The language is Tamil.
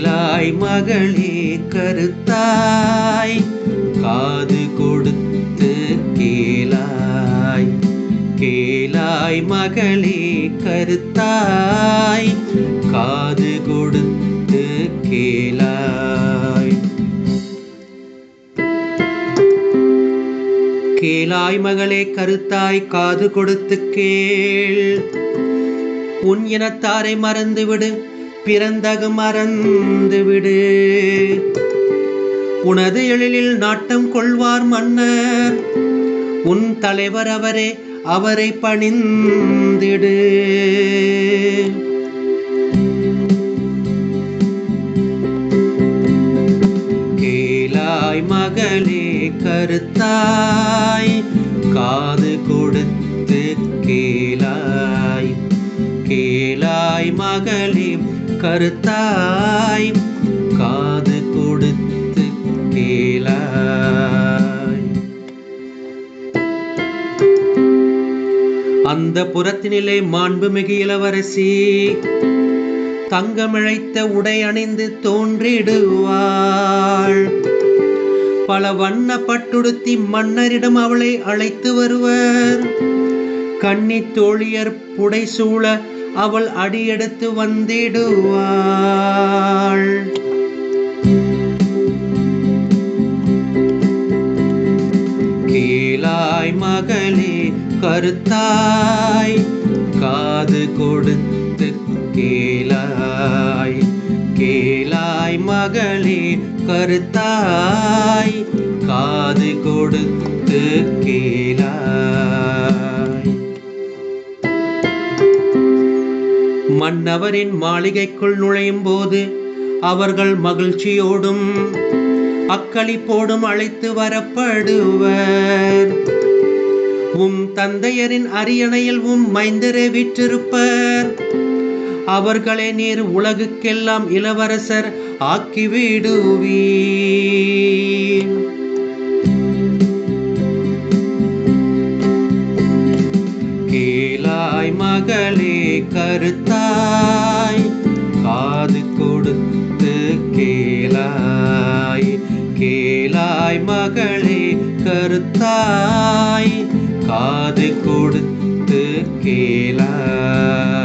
மகளே கருத்தாய். காது கொடுத்து கேளாய். கேளாய் மகளே கருத்தாய். காது கொடுத்து கேளாய். கேளாய் மகளே கருத்தாய். காது கொடுத்து கேள். உன் இனத்தாரை மறந்துவிடு. பிறந்தகு மறந்துவிடு. உனது எழிலில் நாட்டம் கொள்வார் மன்னர். உன் தலைவர் அவரே அவரை பணிந்திடு. கேளாய் மகளே கருத்தாய். தாய் மகளே கருத்தாய் காது கொடுத்து கேளாய். அந்த புறத்தினிலே மாண்புமிகு இளவரசி தங்கமிழைத்த உடை அணிந்து தோன்றிடுவாள். பல வண்ண பட்டுடுத்தி மன்னரிடம் அவளை அழைத்து வருவர். கன்னி தோழியர் புடை சூழ அவள் அடியெடுத்து வந்திடுவாள். கீழாய் மகளே கருத்தாய் காது கொடுத்து கேளாய் கேளாய் மகளே கருத்தாய் காது கொடுத்து மன்னவரின் மாளிகைக்குள் நுழையும் போது அவர்கள் மகிழ்ச்சியோடும் அக்களிப்போடும் அழைத்து வரப்படுவர். உம் தந்தையரின் அரியணையில் உம் மைந்தரே விற்றிருப்பர். அவர்களே நீர் உலகுக்கெல்லாம் இளவரசர் ஆக்கிவிடுவீர். கருத்தாய் காது கொடுத்து கேளாய். கேளாய் மகளே கருத்தாய் காது கொடுத்து கேளாய்.